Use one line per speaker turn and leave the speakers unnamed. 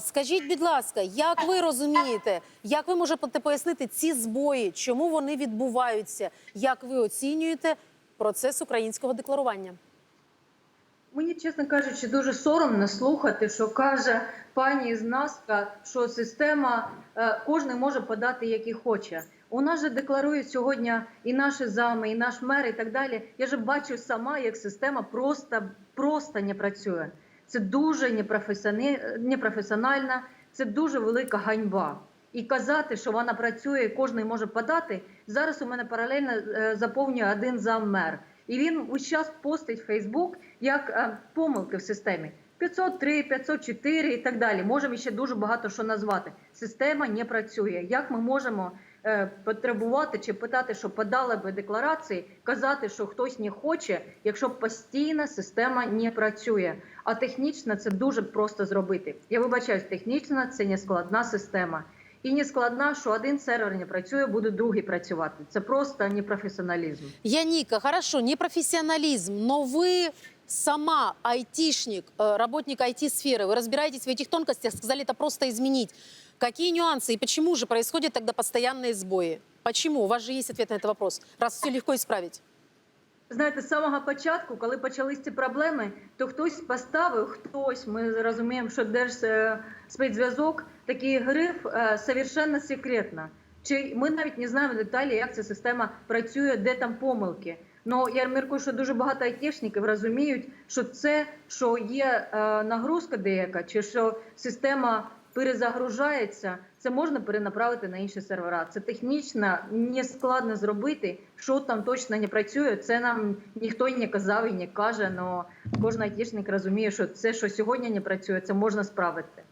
Скажіть, будь ласка, як ви розумієте, як ви можете пояснити ці збої, чому вони відбуваються? Як ви оцінюєте процес українського декларування?
Мені, чесно кажучи, дуже соромно слухати, що каже пані з Наска, що система е, кожен може подати, який хоче. У нас же декларують сьогодні і наші зами, і наш мер, і так далі. Я же бачу сама, як система просто, просто не працює. Це дуже непрофесіонально, це дуже велика ганьба. І казати, що вона працює, і кожен може подати. Зараз у мене паралельно е, заповнює один заммер. І він весь час постить в Фейсбук як е, помилки в системі. 503, 504 і так далі. Можемо ще дуже багато що назвати. Система не працює. Як ми можемо е, потребувати чи питати, що подали би декларації, казати, що хтось не хоче, якщо постійно система не працює. А технічно це дуже просто зробити. Я вибачаюсь, технічно це не складна система. І не складна, що один сервер не працює, буде другий працювати. Це просто непрофесіоналізм.
Яника, хорошо, не профессионализм, но вы сама айтишник, э, работник IT-сферы, вы разбираетесь в этих тонкостях, сказали это просто изменить. Какие нюансы и почему же происходят тогда постоянные сбои? Почему? У вас же есть ответ на этот вопрос, раз все легко исправить.
Знаєте, з самого початку, коли почались ці проблеми, то хтось поставив, хтось, ми розуміємо, що Держспецзв'язок, такий гриф е, совершенно секретно. Чи ми навіть не знаємо деталі, як ця система працює, де там помилки. Ну я міркую, що дуже багато айтішників розуміють, що це що є е, нагрузка деяка, чи що система перезагружається, це можна перенаправити на інші сервера. Це технічно не складно зробити. Що там точно не працює, це нам ніхто не казав і не каже. але кожен айтішник розуміє, що це, що сьогодні не працює, це можна справити.